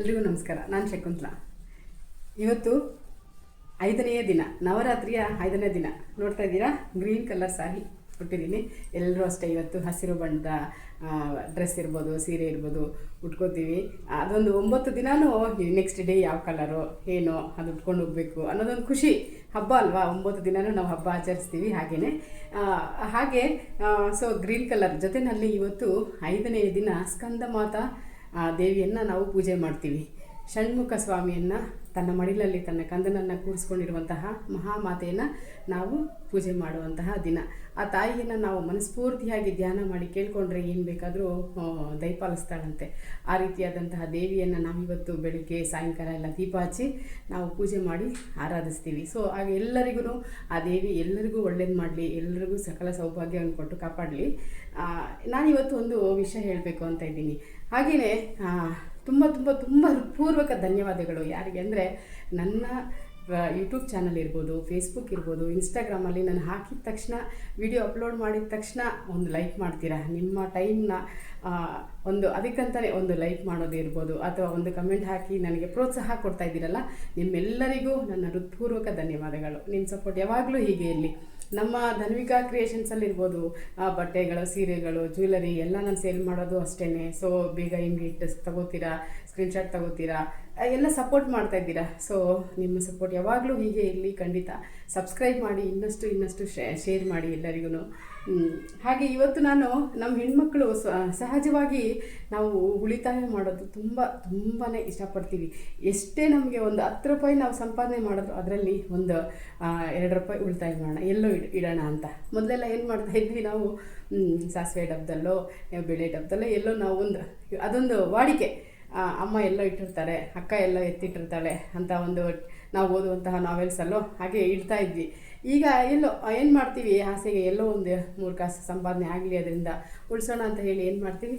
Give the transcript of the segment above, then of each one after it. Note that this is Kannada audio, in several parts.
ಎಲ್ರಿಗೂ ನಮಸ್ಕಾರ, ನಾನು ಶಕುಂತಲಾ. ಇವತ್ತು ಐದನೆಯ ದಿನ, ನವರಾತ್ರಿಯ ಐದನೇ ದಿನ. ನೋಡ್ತಾ ಇದ್ದೀರಾ? ಗ್ರೀನ್ ಕಲರ್ ಸಾರಿ ಕೊಟ್ಟಿದ್ದೀನಿ ಎಲ್ಲರೂ ಅಷ್ಟೇ ಇವತ್ತು ಹಸಿರು ಬಣ್ಣದ ಡ್ರೆಸ್ ಇರ್ಬೋದು, ಸೀರೆ ಇರ್ಬೋದು ಉಟ್ಕೋತೀವಿ. ಅದೊಂದು ಒಂಬತ್ತು ದಿನವೂ ನೆಕ್ಸ್ಟ್ ಡೇ ಯಾವ ಕಲರು ಏನು ಅದು ಉಟ್ಕೊಂಡು ಹೋಗಬೇಕು ಅನ್ನೋದೊಂದು ಖುಷಿ. ಹಬ್ಬ ಅಲ್ವಾ? ಒಂಬತ್ತು ದಿನವೂ ನಾವು ಹಬ್ಬ ಆಚರಿಸ್ತೀವಿ ಹಾಗೆಯೇ ಹಾಗೆ ಸೊ ಗ್ರೀನ್ ಕಲರ್ ಜೊತೆಯಲ್ಲಿ ಇವತ್ತು ಐದನೇ ದಿನ ಸ್ಕಂದ ಮಾತಾ. ಆ ದೇವಿಯನ್ನು ನಾವು ಪೂಜೆ ಮಾಡ್ತೀವಿ. ಷಣ್ಮುಖ ಸ್ವಾಮಿಯನ್ನು ತನ್ನ ಮಡಿಲಲ್ಲಿ ತನ್ನ ಕಂದನನ್ನು ಕೂರಿಸ್ಕೊಂಡಿರುವಂತಹ ಮಹಾಮಾತೆಯನ್ನು ನಾವು ಪೂಜೆ ಮಾಡುವಂತಹ ದಿನ. ಆ ತಾಯಿಯನ್ನು ನಾವು ಮನಸ್ಫೂರ್ತಿಯಾಗಿ ಧ್ಯಾನ ಮಾಡಿ ಕೇಳಿಕೊಂಡ್ರೆ ಏನು ಬೇಕಾದರೂ ದಯಪಾಲಿಸ್ತಾಳಂತೆ. ಆ ರೀತಿಯಾದಂತಹ ದೇವಿಯನ್ನು ನಾವಿವತ್ತು ಬೆಳಗ್ಗೆ ಸಾಯಂಕಾಲ ಎಲ್ಲ ದೀಪ ಹಚ್ಚಿ ನಾವು ಪೂಜೆ ಮಾಡಿ ಆರಾಧಿಸ್ತೀವಿ. ಸೊ ಆಗ ಎಲ್ಲರಿಗೂ ಆ ದೇವಿ ಎಲ್ಲರಿಗೂ ಒಳ್ಳೇದು ಮಾಡಲಿ, ಎಲ್ಲರಿಗೂ ಸಕಲ ಸೌಭಾಗ್ಯವನ್ನು ಕೊಟ್ಟು ಕಾಪಾಡಲಿ. ನಾನಿವತ್ತು ಒಂದು ವಿಷಯ ಹೇಳಬೇಕು ಅಂತ ಇದ್ದೀನಿ. ಹಾಗೆಯೇ ತುಂಬ ತುಂಬ ತುಂಬ ಹೃತ್ಪೂರ್ವಕ ಧನ್ಯವಾದಗಳು ಯಾರಿಗೆ ಅಂದರೆ ನನ್ನ ಯೂಟ್ಯೂಬ್ ಚಾನಲ್ ಇರ್ಬೋದು ಫೇಸ್ಬುಕ್ ಇರ್ಬೋದು ಇನ್ಸ್ಟಾಗ್ರಾಮಲ್ಲಿ ನಾನು ಹಾಕಿದ ತಕ್ಷಣ ವಿಡಿಯೋ ಅಪ್ಲೋಡ್ ಮಾಡಿದ ತಕ್ಷಣ ಒಂದು ಲೈಕ್ ಮಾಡ್ತೀರಾ? ನಿಮ್ಮ ಟೈಮ್ನ ಒಂದು ಅದಕ್ಕಂತಲೇ ಒಂದು ಲೈಕ್ ಮಾಡೋದು ಇರ್ಬೋದು, ಅಥವಾ ಒಂದು ಕಮೆಂಟ್ ಹಾಕಿ ನನಗೆ ಪ್ರೋತ್ಸಾಹ ಕೊಡ್ತಾ ಇದ್ದೀರಲ್ಲ, ನಿಮ್ಮೆಲ್ಲರಿಗೂ ನನ್ನ ಹೃತ್ಪೂರ್ವಕ ಧನ್ಯವಾದಗಳು. ನಿಮ್ಮ ಸಪೋರ್ಟ್ ಯಾವಾಗಲೂ ಹೀಗೆ ಇರಲಿ. ನಮ್ಮ ಧನ್ವಿಕಾ ಕ್ರಿಯೇಷನ್ಸಲ್ಲಿ ಇರ್ಬೋದು ಬಟ್ಟೆಗಳು, ಸೀರೆಗಳು ಜ್ಯುವೆಲರಿ ಎಲ್ಲ ನಾನು ಸೇಲ್ ಮಾಡೋದು ಅಷ್ಟೇ ಸೊ ಬೇಗ ಇಟ್ಟು ತಗೋತೀರಾ ಸ್ಕ್ರೀನ್ಶಾಟ್ ತಗೋತೀರಾ? ಎಲ್ಲ ಸಪೋರ್ಟ್ ಮಾಡ್ತಾ ಇದ್ದೀರಾ? ಸೊ ನಿಮ್ಮ ಸಪೋರ್ಟ್ ಯಾವಾಗಲೂ ಹೀಗೆ ಇರಲಿ, ಖಂಡಿತ. ಸಬ್ಸ್ಕ್ರೈಬ್ ಮಾಡಿ, ಇನ್ನಷ್ಟು ಇನ್ನಷ್ಟು ಶೇರ್ ಮಾಡಿ ಎಲ್ಲರಿಗೂ ಹಾಗೆ ಇವತ್ತು ನಾನು ನಮ್ಮ ಹೆಣ್ಮಕ್ಳು ಸಹಜವಾಗಿ ನಾವು ಉಳಿತಾಯ ಮಾಡೋದು ತುಂಬ ತುಂಬಾ ಇಷ್ಟಪಡ್ತೀವಿ. ಎಷ್ಟೇ ನಮಗೆ ಒಂದು ಹತ್ತು ರೂಪಾಯಿ ನಾವು ಸಂಪಾದನೆ ಮಾಡಿದ್ರು ಅದರಲ್ಲಿ ಒಂದು ಎರಡು ರೂಪಾಯಿ ಉಳಿತಾಯ ಮಾಡೋಣ, ಎಲ್ಲೋ ಇಡೋಣ ಅಂತ. ಮೊದಲೆಲ್ಲ ಏನು ಮಾಡ್ತಾ ಇದ್ವಿ ನಾವು ಸಾಸಿವೆ ಡಬ್ಬದಲ್ಲೋ ಬೆಳೆ ಡಬ್ಬದಲ್ಲೋ ಎಲ್ಲೋ ನಾವು ಒಂದು ಅದೊಂದು ವಾಡಿಕೆ. ಅಮ್ಮ ಎಲ್ಲೋ ಇಟ್ಟಿರ್ತಾರೆ, ಅಕ್ಕ ಎಲ್ಲೋ ಎತ್ತಿಟ್ಟಿರ್ತಾಳೆ ಅಂತ ಒಂದು ನಾವು ಓದುವಂತಹ ನಾವೆಲ್ಸಲ್ಲೋ ಹಾಗೆ ಇಡ್ತಾ ಇದ್ವಿ. ಈಗ ಎಲ್ಲೋ, ಏನು ಮಾಡ್ತೀವಿ? ಆಸೆಗೆ ಎಲ್ಲೋ ಒಂದು ಮೂರು ಕಾಸು ಸಂಪಾದನೆ ಆಗಲಿ ಅದರಿಂದ. ಉಳಿಸೋಣ ಅಂತ ಹೇಳಿ ಏನು ಮಾಡ್ತೀವಿ?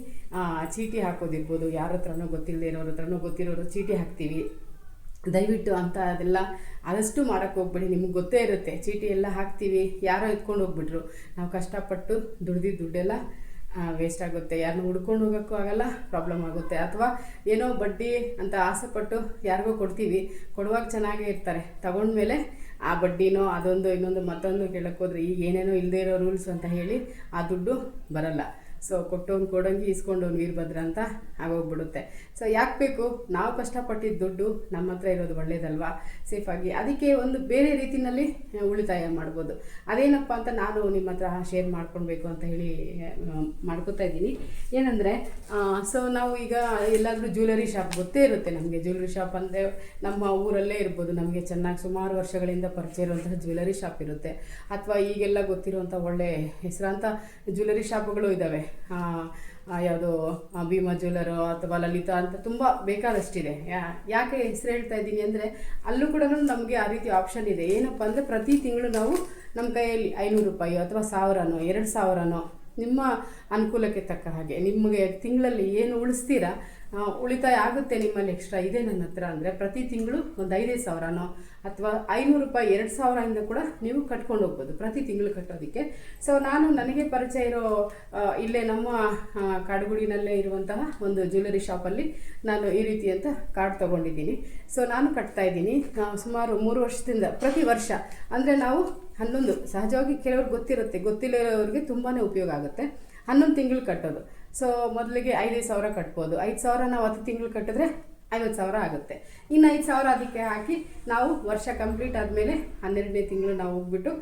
ಚೀಟಿ ಹಾಕೋದಿರ್ಬೋದು. ಯಾರ ಹತ್ರನೋ ಗೊತ್ತಿಲ್ಲದೆ ಇರೋರ ಹತ್ರನೋ ಗೊತ್ತಿರೋರು ಚೀಟಿ ಹಾಕ್ತೀವಿ. ದಯವಿಟ್ಟು ಅಂತ ಅದೆಲ್ಲ ಆದಷ್ಟು ಮಾಡೋಕ್ಕೆ ಹೋಗ್ಬೇಡಿ. ನಿಮ್ಗೆ ಗೊತ್ತೇ ಇರುತ್ತೆ. ಚೀಟಿ ಎಲ್ಲ ಹಾಕ್ತೀವಿ. ಯಾರೋ ಎತ್ಕೊಂಡು ಹೋಗ್ಬಿಟ್ರು. ನಾವು ಕಷ್ಟಪಟ್ಟು ದುಡ್ದಿದ್ದು ದುಡ್ಡೆಲ್ಲ ವೇಸ್ಟ್ ಆಗುತ್ತೆ. ಯಾರನ್ನೂ ಹುಡ್ಕೊಂಡು ಹೋಗೋಕ್ಕೂ ಆಗಲ್ಲ ಪ್ರಾಬ್ಲಮ್ ಆಗುತ್ತೆ. ಅಥವಾ ಏನೋ ಬಡ್ಡಿ ಅಂತ ಆಸೆಪಟ್ಟು ಯಾರಿಗೂ ಕೊಡ್ತೀವಿ, ಕೊಡುವಾಗ ಚೆನ್ನಾಗೇ ಇರ್ತಾರೆ. ತಗೊಂಡ್ಮೇಲೆ ಆ ಬಡ್ಡಿನೋ, ಅದೊಂದು ಇನ್ನೊಂದು ಮತ್ತೊಂದು ಕೇಳೋಕ್ಕೋದ್ರೆ ಈಗ ಏನೇನೋ ಇಲ್ಲದೇ ಇರೋ ರೂಲ್ಸ್ ಅಂತ ಹೇಳಿ ಆ ದುಡ್ಡು ಬರಲ್ಲ. ಸೊ ಕೊಟ್ಟವ್ನು ಕೊಡೋಂಗೆ ನೀರು ವೀರಭದ್ರ ಅಂತ ಆಗೋಗ್ಬಿಡುತ್ತೆ. ಸೊ ಯಾಕೆ ಬೇಕು? ನಾವು ಕಷ್ಟಪಟ್ಟಿದ್ದ ದುಡ್ಡು ನಮ್ಮ ಹತ್ರ ಇರೋದು ಒಳ್ಳೇದಲ್ವಾ? ಸೇಫಾಗಿ ಅದಕ್ಕೆ ಒಂದು ಬೇರೆ ರೀತಿಯಲ್ಲಿ ಉಳಿತಾಯ ಮಾಡ್ಬೋದು. ಅದೇನಪ್ಪ ಅಂತ ನಾನು ನಿಮ್ಮ ಹತ್ರ ಶೇರ್ ಮಾಡ್ಕೊಳ್ಬೇಕು ಅಂತ ಹೇಳಿ ಮಾಡ್ಕೋತಾ ಇದ್ದೀನಿ. ಏನಂದರೆ ಸೊ ನಾವು ಈಗ ಎಲ್ಲಾದರೂ ಜ್ಯುವೆಲರಿ ಶಾಪ್ ಗೊತ್ತೇ ಇರುತ್ತೆ ನಮಗೆ. ಜ್ಯುವೆಲರಿ ಶಾಪ್ ಅಂದರೆ ನಮ್ಮ ಊರಲ್ಲೇ ಇರ್ಬೋದು. ನಮಗೆ ಚೆನ್ನಾಗಿ ಸುಮಾರು ವರ್ಷಗಳಿಂದ ಪರಿಚಯ ಇರುವಂತಹ ಜ್ಯುವೆಲರಿ ಶಾಪ್ ಇರುತ್ತೆ. ಅಥವಾ ಈಗೆಲ್ಲ ಗೊತ್ತಿರುವಂಥ ಒಳ್ಳೆ ಹೆಸರಾಂತ ಜ್ಯುವೆಲರಿ ಶಾಪ್ಗಳು ಇದ್ದಾವೆ ಯಾವುದು ಭೀಮಾ ಜ್ಯುವೆಲರು ಅಥವಾ ಲಲಿತಾ ಅಂತ ತುಂಬ ಬೇಕಾದಷ್ಟಿದೆ. ಯಾಕೆ ಹೆಸರು ಹೇಳ್ತಾ ಇದ್ದೀನಿ ಅಂದರೆ ಅಲ್ಲೂ ಕೂಡ ನಮಗೆ ಆ ರೀತಿ ಆಪ್ಷನ್ ಇದೆ. ಏನಪ್ಪ ಅಂದರೆ ಪ್ರತಿ ತಿಂಗಳು ನಾವು ನಮ್ಮ ಕೈಯಲ್ಲಿ ಐನೂರು ರೂಪಾಯಿ ಅಥವಾ ಸಾವಿರನೋ, ಎರಡು ಸಾವಿರನೋ ನಿಮ್ಮ ಅನುಕೂಲಕ್ಕೆ ತಕ್ಕ ಹಾಗೆ. ನಿಮಗೆ ತಿಂಗಳಲ್ಲಿ ಏನು ಉಳಿಸ್ತೀರಾ ಉಳಿತಾಯ ಆಗುತ್ತೆ ನಿಮ್ಮಲ್ಲಿ ಎಕ್ಸ್ಟ್ರಾ ಇದೆ ನನ್ನ ಹತ್ರ ಅಂದರೆ ಪ್ರತಿ ತಿಂಗಳು ಒಂದು ಐದೈದು ಸಾವಿರನೋ ಅಥವಾ ಐನೂರು ರೂಪಾಯಿ ಎರಡು ಸಾವಿರದಿಂದ ಕೂಡ ನೀವು ಕಟ್ಕೊಂಡು ಹೋಗ್ಬೋದು ಪ್ರತಿ ತಿಂಗಳು ಕಟ್ಟೋದಕ್ಕೆ. ಸೊ ನಾನು ನನಗೆ ಪರಿಚಯ ಇರೋ ಇಲ್ಲೇ ನಮ್ಮ ಕಾಡುಗುಡಿನಲ್ಲೇ ಇರುವಂತಹ ಒಂದು ಜ್ಯುವೆಲರಿ ಶಾಪಲ್ಲಿ ನಾನು ಈ ರೀತಿ ಅಂತ ಕಾರ್ಡ್ ತೊಗೊಂಡಿದ್ದೀನಿ. ಸೊ ನಾನು ಕಟ್ತಾ ಇದ್ದೀನಿ. ಸುಮಾರು ಮೂರು ವರ್ಷದಿಂದ ಪ್ರತಿ ವರ್ಷ ಅಂದರೆ ನಾವು ಹನ್ನೊಂದು, ಸಹಜವಾಗಿ ಕೆಲವ್ರಿಗೆ ಗೊತ್ತಿರುತ್ತೆ ಗೊತ್ತಿಲ್ಲವ್ರಿಗೆ ತುಂಬಾ ಉಪಯೋಗ ಆಗುತ್ತೆ. ಹನ್ನೊಂದು ತಿಂಗಳು ಕಟ್ಟೋದು. ಸೊ ಮೊದಲಿಗೆ ಐದೈದು ಸಾವಿರ ಕಟ್ಬೋದು. ಐದು ಸಾವಿರ ನಾವು ಹತ್ತು ತಿಂಗಳು ಕಟ್ಟಿದ್ರೆ ಐವತ್ತು ಸಾವಿರ ಆಗುತ್ತೆ. ಇನ್ನು ಐದು ಸಾವಿರ ಅದಕ್ಕೆ ಹಾಕಿ ನಾವು ವರ್ಷ ಕಂಪ್ಲೀಟ್ ಆದಮೇಲೆ ಹನ್ನೆರಡನೇ ತಿಂಗಳು ನಾವು ಹೋಗ್ಬಿಟ್ಟು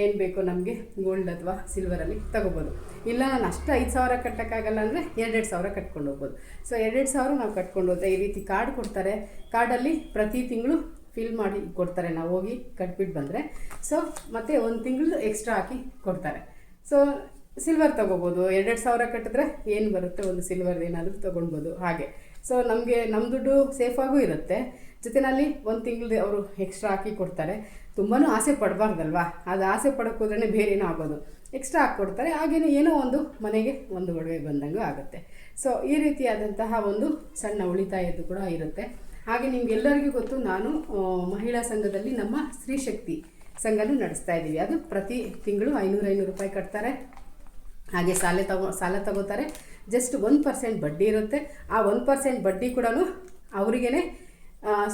ಏನು ಬೇಕೋ ನಮಗೆ ಗೋಲ್ಡ್ ಅಥವಾ ಸಿಲ್ವರಲ್ಲಿ ತಗೋಬೋದು. ಇಲ್ಲ, ನಾನು ಅಷ್ಟು ಐದು ಸಾವಿರ ಕಟ್ಟೋಕ್ಕಾಗಲ್ಲ ಅಂದರೆ ಎರಡೆರಡು ಸಾವಿರ ಕಟ್ಕೊಂಡು ಹೋಗ್ಬೋದು. ಸೊ ಎರಡೆರಡು ಸಾವಿರ ನಾವು ಕಟ್ಕೊಂಡು ಹೋದ್ರೆ ಈ ರೀತಿ ಕಾರ್ಡ್ ಕೊಡ್ತಾರೆ. ಕಾರ್ಡಲ್ಲಿ ಪ್ರತಿ ತಿಂಗಳು ಫಿಲ್ ಮಾಡಿ ಕೊಡ್ತಾರೆ. ನಾವು ಹೋಗಿ ಕಟ್ಬಿಟ್ಟು ಬಂದರೆ. ಸೊ ಮತ್ತು ಒಂದು ತಿಂಗಳು ಎಕ್ಸ್ಟ್ರಾ ಹಾಕಿ ಕೊಡ್ತಾರೆ. ಸೊ ಸಿಲ್ವರ್ ತೊಗೋಬೋದು. ಎರಡೆರಡು ಸಾವಿರ ಕಟ್ಟಿದ್ರೆ ಏನು ಬರುತ್ತೆ? ಒಂದು ಸಿಲ್ವರ್ ಏನಾದರೂ ತೊಗೊಳ್ಬೋದು ಹಾಗೆ. ಸೊ ನಮಗೆ ನಮ್ಮ ದುಡ್ಡು ಸೇಫಾಗೂ ಇರುತ್ತೆ. ಜೊತೆನಲ್ಲಿ ಒಂದು ತಿಂಗಳು ಅವರು ಎಕ್ಸ್ಟ್ರಾ ಹಾಕಿ ಕೊಡ್ತಾರೆ. ತುಂಬಾ ಆಸೆ ಪಡಬಾರ್ದಲ್ವಾ? ಅದು ಆಸೆ ಪಡಕ್ಕೆ ಹೋದ್ರೇ ಬೇರೆ ಏನೋ ಆಗೋದು. ಎಕ್ಸ್ಟ್ರಾ ಹಾಕಿ ಕೊಡ್ತಾರೆ. ಹಾಗೆಯೇ ಏನೋ ಒಂದು ಮನೆಗೆ ಒಂದು ಒಡವೆ ಬಂದಂಗೆ ಆಗುತ್ತೆ. ಸೊ ಈ ರೀತಿಯಾದಂತಹ ಒಂದು ಸಣ್ಣ ಉಳಿತಾಯದ್ದು ಕೂಡ ಇರುತ್ತೆ. ಹಾಗೆ ನಿಮಗೆಲ್ಲರಿಗೂ ಗೊತ್ತು, ನಾನು ಮಹಿಳಾ ಸಂಘದಲ್ಲಿ ನಮ್ಮ ಸ್ತ್ರೀಶಕ್ತಿ ಸಂಘನೂ ನಡೆಸ್ತಾ ಇದ್ದೀವಿ. ಅದು ಪ್ರತಿ ತಿಂಗಳು ಐನೂರು ಐನೂರು ರೂಪಾಯಿ ಕಟ್ತಾರೆ. ಹಾಗೆ ಸಾಲ ತಗೋ, ಸಾಲ ತಗೋತಾರೆ. ಜಸ್ಟ್ ಒನ್ ಪರ್ಸೆಂಟ್ ಬಡ್ಡಿ ಇರುತ್ತೆ. ಆ ಒನ್ ಪರ್ಸೆಂಟ್ ಬಡ್ಡಿ ಕೂಡ ಅವರಿಗೇ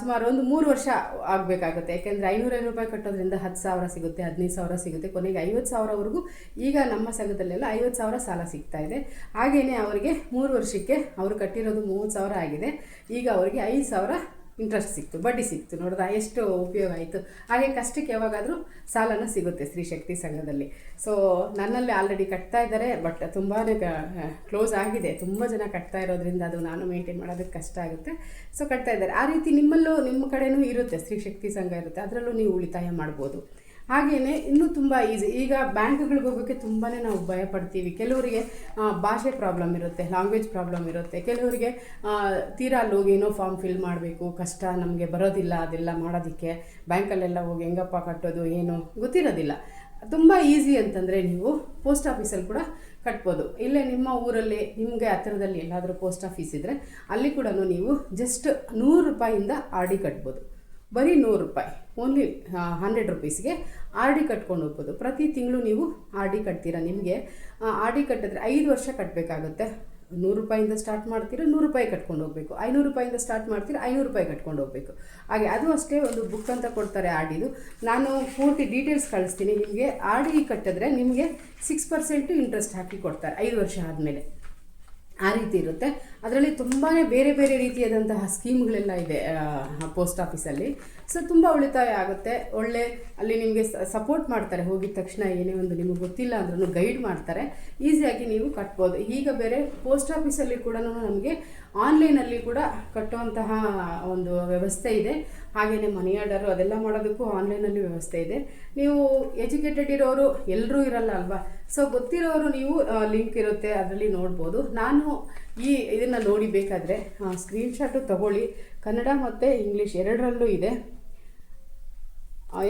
ಸುಮಾರು ಒಂದು ಮೂರು ವರ್ಷ ಆಗಬೇಕಾಗುತ್ತೆ. ಯಾಕೆಂದರೆ ಐನೂರೈದು ರೂಪಾಯಿ ಕಟ್ಟೋದ್ರಿಂದ ಹತ್ತು ಸಾವಿರ ಸಿಗುತ್ತೆ, ಹದಿನೈದು ಸಾವಿರ ಸಿಗುತ್ತೆ. ಕೊನೆಗೆ ಐವತ್ತು ಸಾವಿರವರೆಗೂ ಈಗ ನಮ್ಮ ಸಂಘದಲ್ಲೆಲ್ಲ ಐವತ್ತು ಸಾವಿರ ಸಾಲ ಸಿಗ್ತಾ ಇದೆ. ಹಾಗೆಯೇ ಅವರಿಗೆ ಮೂರು ವರ್ಷಕ್ಕೆ ಅವರು ಕಟ್ಟಿರೋದು ಮೂವತ್ತು ಸಾವಿರ ಆಗಿದೆ. ಈಗ ಅವರಿಗೆ ಐದು ಸಾವಿರ ಇಂಟ್ರೆಸ್ಟ್ ಸಿಕ್ತು, ಬಡ್ಡಿ ಸಿಕ್ತು, ನೋಡಿದ ಎಷ್ಟು ಉಪಯೋಗ ಆಯಿತು. ಹಾಗೆ ಕಷ್ಟಕ್ಕೆ ಯಾವಾಗಾದರೂ ಸಾಲನ ಸಿಗುತ್ತೆ ಸ್ತ್ರೀ ಶಕ್ತಿ ಸಂಘದಲ್ಲಿ. ಸೊ ನನ್ನಲ್ಲಿ ಆಲ್ರೆಡಿ ಕಟ್ತಾ ಇದ್ದಾರೆ ಬಟ್ ತುಂಬಾ ಕ್ಲೋಸ್ ಆಗಿದೆ. ತುಂಬ ಜನ ಕಟ್ತಾ ಇರೋದ್ರಿಂದ ಅದು ನಾನು ಮೇಂಟೈನ್ ಮಾಡೋದಕ್ಕೆ ಕಷ್ಟ ಆಗುತ್ತೆ. ಸೊ ಕಟ್ತಾ ಇದ್ದಾರೆ. ಆ ರೀತಿ ನಿಮ್ಮಲ್ಲೂ, ನಿಮ್ಮ ಕಡೆನೂ ಇರುತ್ತೆ, ಸ್ತ್ರೀ ಶಕ್ತಿ ಸಂಘ ಇರುತ್ತೆ. ಅದರಲ್ಲೂ ನೀವು ಉಳಿತಾಯ ಮಾಡ್ಬೋದು. ಹಾಗೆಯೇ ಇನ್ನೂ ತುಂಬ ಈಸಿ ಈಗ ಬ್ಯಾಂಕ್ಗಳಿಗೆ ಹೋಗೋಕ್ಕೆ ತುಂಬಾ ನಾವು ಭಯ ಪಡ್ತೀವಿ ಕೆಲವರಿಗೆ ಭಾಷೆ ಪ್ರಾಬ್ಲಮ್ ಇರುತ್ತೆ ಲ್ಯಾಂಗ್ವೇಜ್ ಪ್ರಾಬ್ಲಮ್ ಇರುತ್ತೆ. ಕೆಲವರಿಗೆ ತೀರಾ ಅಲ್ಲಿ ಹೋಗಿ ಏನೋ ಫಾರ್ಮ್ ಫಿಲ್ ಮಾಡಬೇಕು, ಕಷ್ಟ, ನಮಗೆ ಬರೋದಿಲ್ಲ, ಅದೆಲ್ಲ ಮಾಡೋದಕ್ಕೆ, ಬ್ಯಾಂಕಲ್ಲೆಲ್ಲ ಹೋಗಿ ಹೆಂಗಪ್ಪ ಕಟ್ಟೋದು, ಏನು ಗೊತ್ತಿರೋದಿಲ್ಲ. ತುಂಬ ಈಸಿ ಅಂತಂದರೆ ನೀವು ಪೋಸ್ಟ್ ಆಫೀಸಲ್ಲಿ ಕೂಡ ಕಟ್ಬೋದು. ಇಲ್ಲೇ ನಿಮ್ಮ ಊರಲ್ಲಿ, ನಿಮಗೆ ಹತ್ತಿರದಲ್ಲಿ ಎಲ್ಲಾದರೂ ಪೋಸ್ಟ್ ಆಫೀಸ್ ಇದ್ದರೆ ಅಲ್ಲಿ ಕೂಡ ನೀವು ಜಸ್ಟ್ ನೂರು ರೂಪಾಯಿಂದ ಆರ್ ಡಿ ಕಟ್ಬೋದು. ಬರೀ ನೂರು ರೂಪಾಯಿ. ಓನ್ಲಿ ಹಂಡ್ರೆಡ್ ರುಪೀಸ್ಗೆ ಆರ್ ಡಿ ಕಟ್ಕೊಂಡು ಹೋಗ್ಬೋದು. ಪ್ರತಿ ತಿಂಗಳು ನೀವು ಆರ್ ಡಿ ಕಟ್ತೀರಾ? ನಿಮಗೆ ಆರ್ ಡಿ ಕಟ್ಟಿದ್ರೆ ಐದು ವರ್ಷ ಕಟ್ಟಬೇಕಾಗುತ್ತೆ ನೂರು ರೂಪಾಯಿಂದ ಸ್ಟಾರ್ಟ್ ಮಾಡ್ತೀರಾ? ನೂರು ರೂಪಾಯಿ ಕಟ್ಕೊಂಡು ಹೋಗಬೇಕು. ಐನೂರು ರೂಪಾಯಿಂದ ಸ್ಟಾರ್ಟ್ ಮಾಡ್ತೀರಾ? ಐನೂರು ರೂಪಾಯಿ ಕಟ್ಕೊಂಡು ಹೋಗಬೇಕು. ಹಾಗೆ, ಅದು ಅಷ್ಟೇ ಒಂದು ಬುಕ್ ಅಂತ ಕೊಡ್ತಾರೆ ಆರ್ ಡಿದು ನಾನು ಪೂರ್ತಿ ಡೀಟೇಲ್ಸ್ ಕಳಿಸ್ತೀನಿ. ನಿಮಗೆ ಆರ್ ಡಿ ಕಟ್ಟಿದ್ರೆ ನಿಮಗೆ ಸಿಕ್ಸ್ ಪರ್ಸೆಂಟು ಇಂಟ್ರೆಸ್ಟ್ ಹಾಕಿ ಕೊಡ್ತಾರೆ, ಐದು ವರ್ಷ ಆದಮೇಲೆ. ಆ ರೀತಿ ಇರುತ್ತೆ. ಅದರಲ್ಲಿ ತುಂಬಾ ಬೇರೆ ಬೇರೆ ರೀತಿಯಾದಂತಹ ಸ್ಕೀಮ್ಗಳೆಲ್ಲ ಇದೆ ಪೋಸ್ಟ್ ಆಫೀಸಲ್ಲಿ. ಸೊ ತುಂಬ ಉಳಿತಾಯ ಆಗುತ್ತೆ. ಒಳ್ಳೆ ಅಲ್ಲಿ ನಿಮಗೆ ಸಪೋರ್ಟ್ ಮಾಡ್ತಾರೆ. ಹೋಗಿದ ತಕ್ಷಣ ಏನೇ ಒಂದು ನಿಮಗೆ ಗೊತ್ತಿಲ್ಲ ಅಂದ್ರೂ ಗೈಡ್ ಮಾಡ್ತಾರೆ. ಈಸಿಯಾಗಿ ನೀವು ಕಟ್ಬೋದು. ಈಗ ಬೇರೆ ಪೋಸ್ಟ್ ಆಫೀಸಲ್ಲಿ ಕೂಡ ನಮಗೆ ಆನ್ಲೈನಲ್ಲಿ ಕೂಡ ಕಟ್ಟುವಂತಹ ಒಂದು ವ್ಯವಸ್ಥೆ ಇದೆ. ಹಾಗೆಯೇ ಮನಿ ಆರ್ಡರು ಅದೆಲ್ಲ ಮಾಡೋದಕ್ಕೂ ಆನ್ಲೈನಲ್ಲಿ ವ್ಯವಸ್ಥೆ ಇದೆ. ನೀವು ಎಜುಕೇಟೆಡ್ ಇರೋರು ಎಲ್ಲರೂ ಇರಲ್ಲ ಅಲ್ವಾ? ಸೊ ಗೊತ್ತಿರೋರು ನೀವು ಲಿಂಕ್ ಇರುತ್ತೆ. ಅದರಲ್ಲಿ ನೋಡ್ಬೋದು. ನಾನು ಈ ಇದನ್ನು ನೋಡಿ ಬೇಕಾದರೆ ಸ್ಕ್ರೀನ್ಶಾಟು ತಗೊಳ್ಳಿ. ಕನ್ನಡ ಮತ್ತು ಇಂಗ್ಲೀಷ್ ಎರಡರಲ್ಲೂ ಇದೆ.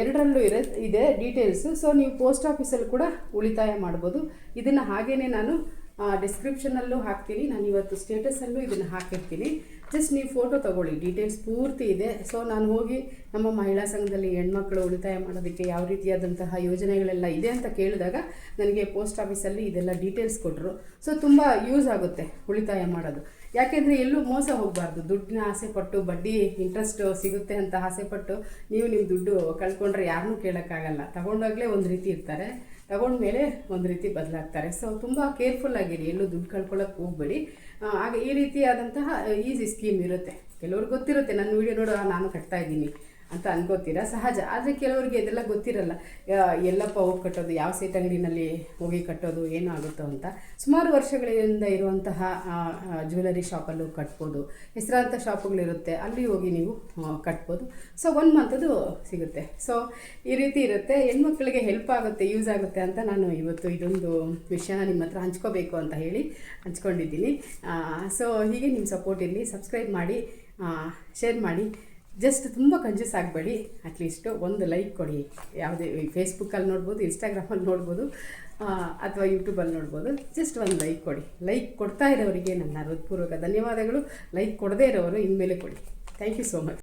ಎರಡರಲ್ಲೂ ಇರ ಇದೆ ಡೀಟೇಲ್ಸು ಸೊ ನೀವು ಪೋಸ್ಟ್ ಆಫೀಸಲ್ಲಿ ಕೂಡ ಉಳಿತಾಯ ಮಾಡ್ಬೋದು. ಇದನ್ನು ಹಾಗೆಯೇ ನಾನು ಡಿಸ್ಕ್ರಿಪ್ಷನಲ್ಲೂ ಹಾಕ್ತೀನಿ. ನಾನು ಇವತ್ತು ಸ್ಟೇಟಸಲ್ಲೂ ಇದನ್ನು ಹಾಕಿರ್ತೀನಿ. ಜಸ್ಟ್ ನೀವು ಫೋಟೋ ತಗೊಳ್ಳಿ. ಡೀಟೇಲ್ಸ್ ಪೂರ್ತಿ ಇದೆ. ಸೊ ನಾನು ಹೋಗಿ ನಮ್ಮ ಮಹಿಳಾ ಸಂಘದಲ್ಲಿ ಹೆಣ್ಮಕ್ಳು ಉಳಿತಾಯ ಮಾಡೋದಕ್ಕೆ ಯಾವ ರೀತಿಯಾದಂತಹ ಯೋಜನೆಗಳೆಲ್ಲ ಇದೆ ಅಂತ ಕೇಳಿದಾಗ ನನಗೆ ಪೋಸ್ಟ್ ಆಫೀಸಲ್ಲಿ ಇದೆಲ್ಲ ಡೀಟೇಲ್ಸ್ ಕೊಟ್ಟರು ಸೊ ತುಂಬ ಯೂಸ್ ಆಗುತ್ತೆ ಉಳಿತಾಯ ಮಾಡೋದು. ಯಾಕೆಂದರೆ ಎಲ್ಲೂ ಮೋಸ ಹೋಗಬಾರ್ದು. ದುಡ್ಡಿನ ಆಸೆ ಪಟ್ಟು ಬಡ್ಡಿ ಇಂಟ್ರೆಸ್ಟ್ ಸಿಗುತ್ತೆ ಅಂತ ಆಸೆ ಪಟ್ಟು ನೀವು ನಿಮ್ಮ ದುಡ್ಡು ಕಳ್ಕೊಂಡ್ರೆ ಯಾರನ್ನೂ ಕೇಳೋಕ್ಕಾಗಲ್ಲ. ತಗೊಂಡಾಗಲೇ ಒಂದು ರೀತಿ ಇರ್ತಾರೆ. ತಗೊಂಡ್ಮೇಲೆ ಒಂದು ರೀತಿ ಬದಲಾಗ್ತಾರೆ. ಸೊ ತುಂಬ ಕೇರ್ಫುಲ್ ಆಗಿರಿ. ಎಲ್ಲೂ ದುಡ್ಡು ಕಳ್ಕೊಳ್ಳೋಕೆ ಹೋಗಬೇಡಿ. ಆಗ ಈ ರೀತಿಯಾದಂತಹ ಈಸಿ ಸ್ಕೀಮ್ ಇರುತ್ತೆ. ಕೆಲವ್ರಿಗೆ ಗೊತ್ತಿರುತ್ತೆ. ನನ್ನ ವಿಡಿಯೋ ನೋಡೋ, ನಾನು ಕಟ್ತಾ ಇದ್ದೀನಿ. ಅಂತ ಅನ್ಕೋತೀರಾ? ಸಹಜ. ಆದರೆ ಕೆಲವರಿಗೆ ಇದೆಲ್ಲ ಗೊತ್ತಿರಲ್ಲ. ಎಲ್ಲಪ್ಪ ಹೋಗಿ ಕಟ್ಟೋದು, ಯಾವ ಸೀಟ್ ಅಂಗಡಿನಲ್ಲಿ ಹೋಗಿ ಕಟ್ಟೋದು, ಏನು ಆಗುತ್ತೋ ಅಂತ. ಸುಮಾರು ವರ್ಷಗಳಿಂದ ಇರುವಂತಹ ಜ್ಯುವೆಲರಿ ಶಾಪಲ್ಲೂ ಕಟ್ಬೋದು. ಹೆಸರಾಂತ ಶಾಪುಗಳಿರುತ್ತೆ ಅಲ್ಲಿ ಹೋಗಿ ನೀವು ಕಟ್ಬೋದು. ಸೊ ಒನ್ ಮಂತದ್ದು ಸಿಗುತ್ತೆ. ಸೊ ಈ ರೀತಿ ಇರುತ್ತೆ. ಹೆಣ್ಮಕ್ಳಿಗೆ ಹೆಲ್ಪ್ ಆಗುತ್ತೆ ಯೂಸ್ ಆಗುತ್ತೆ ಅಂತ ನಾನು ಇವತ್ತು ಇದೊಂದು ವಿಷಯನ ನಿಮ್ಮ ಹತ್ರ ಹಂಚ್ಕೋಬೇಕು ಅಂತ ಹೇಳಿ ಹಂಚ್ಕೊಂಡಿದ್ದೀನಿ. ಸೊ ಹೀಗೆ ನಿಮ್ಮ ಸಪೋರ್ಟ್ ಇರಲಿ. ಸಬ್ಸ್ಕ್ರೈಬ್ ಮಾಡಿ ಶೇರ್ ಮಾಡಿ. ಜಸ್ಟ್ ತುಂಬ ಕಂಜೂಸ್ ಆಗಬೇಡಿ. ಅಟ್ಲೀಸ್ಟು ಒಂದು ಲೈಕ್ ಕೊಡಿ. ಯಾವುದೇ ಫೇಸ್ಬುಕ್ಕಲ್ಲಿ ನೋಡ್ಬೋದು ಇನ್ಸ್ಟಾಗ್ರಾಮಲ್ಲಿ ನೋಡ್ಬೋದು ಅಥವಾ ಯೂಟ್ಯೂಬಲ್ಲಿ ನೋಡ್ಬೋದು. ಜಸ್ಟ್ ಒಂದು ಲೈಕ್ ಕೊಡಿ. ಲೈಕ್ ಕೊಡ್ತಾ ಇರೋರಿಗೆ ನನ್ನ ಹೃತ್ಪೂರ್ವಕ ಧನ್ಯವಾದಗಳು. ಲೈಕ್ ಕೊಡದೇ ಇರೋರು ಇನ್ಮೇಲೆ ಕೊಡಿ. Thank you so much